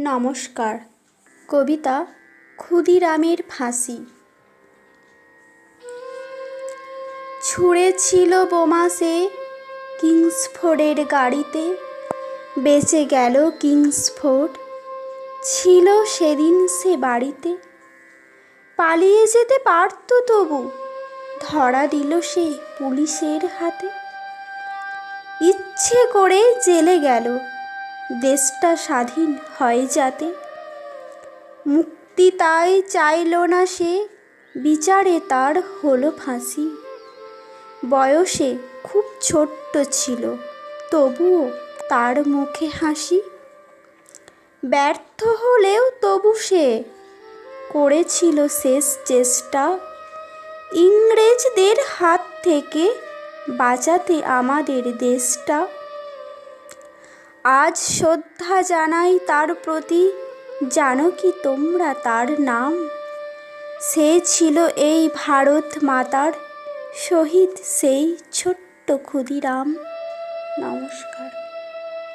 নমস্কার। কবিতা ক্ষুদিরামের ফাঁসি। ছুঁড়েছিল বোমা সে কিংসফোর্ডের গাড়িতে, বেঁচে গেল কিংসফোর্ড। ছিল সেদিন সে বাড়িতে। পালিয়ে যেতে পারত তবু, ধরা দিল সে পুলিশের হাতে। ইচ্ছে করে জেলে গেল দেশটা স্বাধীন হয় যাতে। মুক্তি তাই চাইল না সে, বিচারে তার হলো ফাঁসি। বয়সে খুব ছোট্ট ছিল, তবুও তার মুখে হাসি। ব্যর্থ হলেও তবু সে করেছিল শেষ চেষ্টা। ইংরেজদের হাত থেকে বাঁচাতে আমাদের দেশটা আজ শ্রদ্ধা জানাই তার প্রতি, জানো কি তোমরা তার নাম? সে ছিল এই ভারত মাতার, শহীদ সেই ছোট্ট ক্ষুদিরাম। নমস্কার।